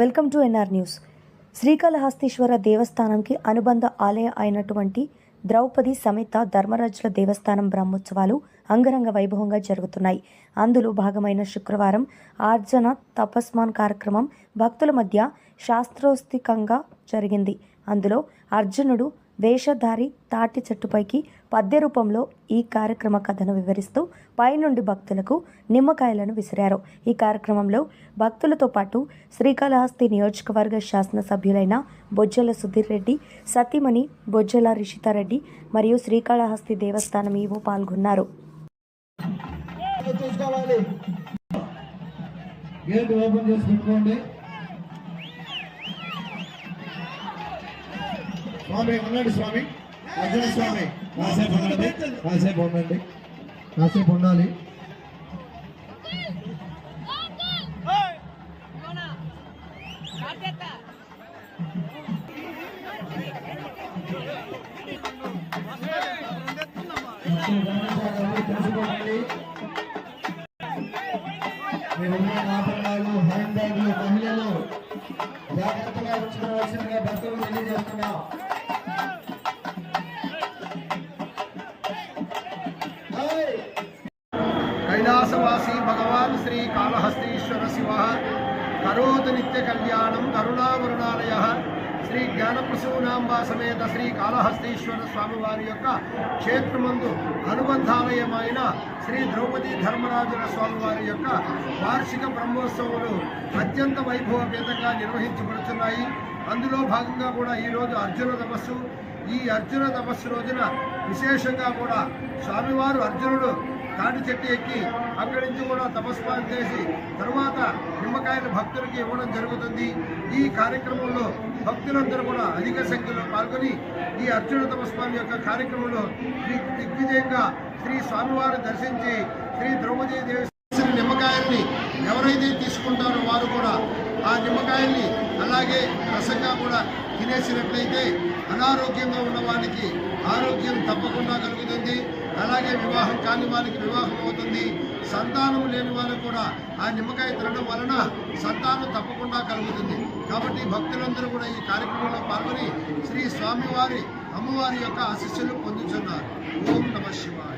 Welcome to NR news. Srikalahasteeswara దేవస్థానంకి అనుబంధ ఆలయ అయినటువంటి ద్రౌపది సమేత ధర్మరాజుల దేవస్థానం బ్రహ్మోత్సవాలు అంగరంగ వైభవంగా జరుగుతున్నాయి. అందులో భాగమైన శుక్రవారం ఆర్జన తపస్మాన్ కార్యక్రమం భక్తుల మధ్య శాస్త్రోస్తికంగా జరిగింది. అందులో అర్జునుడు వేషధారి తాటి చెట్టుపైకి పద్య రూపంలో ఈ కార్యక్రమ కథను వివరిస్తూ పైనుండి భక్తులకు నిమ్మకాయలను విసిరారు ఈ కార్యక్రమంలో భక్తులతో పాటు శ్రీకాళహస్తి నియోజకవర్గ శాసనసభ్యులైన బొజ్జల సుధీర్ రెడ్డి సతీమణి బొజ్జల రిషితారెడ్డి మరియు శ్రీకాళహస్తి దేవస్థానం ఈవో పాల్గొన్నారు చూసుకోవాలి గేట్ ఓపెన్ చేసి పెట్టుకోండి స్వామి ఉండండి స్వామి. అర్జున స్వామి. కాసేపు ఉండండి. కాసేపు ఉండండి. కాసేపు ఉండాలి. తెలుసుకోండి జాగ్రత్తగా ఉంచుకోవాల్సిందిగా భక్తులు తెలియజేస్తున్నాం. కైలాసవాసి భగవాన్ శ్రీ కాళహస్తీశ్వర శివ. కరోతు నిత్య కళ్యాణం కరుణావరుణాలయ శ్రీ జ్ఞానప్రసూనాంబ సమేత శ్రీ కాళహస్తీశ్వర స్వామివారి యొక్క క్షేత్రమందు అనుబంధాలయమైన శ్రీ ద్రౌపది ధర్మరాజుల స్వామివారి యొక్క వార్షిక బ్రహ్మోత్సవాలు అత్యంత వైభవపేతంగా నిర్వహించబడుతున్నాయి. అందులో భాగంగా కూడా ఈరోజు అర్జున తపస్సు. ఈ అర్జున తపస్సు రోజున విశేషంగా కూడా స్వామివారు అర్జునుడు తాటి చెట్టు ఎక్కి అక్కడి నుంచి కూడా తపస్పాలు చేసి తరువాత నిమ్మకాయలు భక్తులకి ఇవ్వడం జరుగుతుంది. ఈ కార్యక్రమంలో భక్తులందరూ కూడా అధిక సంఖ్యలో పాల్గొని ఈ అర్జునోత్తమ స్వామి యొక్క కార్యక్రమంలో దిగ్విజయంగా శ్రీ స్వామివారు దర్శించి శ్రీ ద్రౌపదీ దేవి నిమ్మకాయల్ని ఎవరైతే తీసుకుంటారో వారు కూడా ఆ నిమ్మకాయల్ని అలాగే రసంగా కూడా తినేసినట్లయితే అనారోగ్యంగా ఉన్న వారికి ఆరోగ్యం తప్పకుండా కలుగుతుంది. అలాగే వివాహం కాని వారికి వివాహం అవుతుంది. సంతానం లేని వారికి కూడా ఆ నిమ్మకాయ తినడం వలన సంతానం తప్పకుండా కలుగుతుంది. కాబట్టి భక్తులందరూ కూడా ఈ కార్యక్రమంలో పాల్గొని శ్రీ స్వామివారి అమ్మవారి యొక్క ఆశీస్సులు పొందుతున్నారు ఓం నమ శివాయ.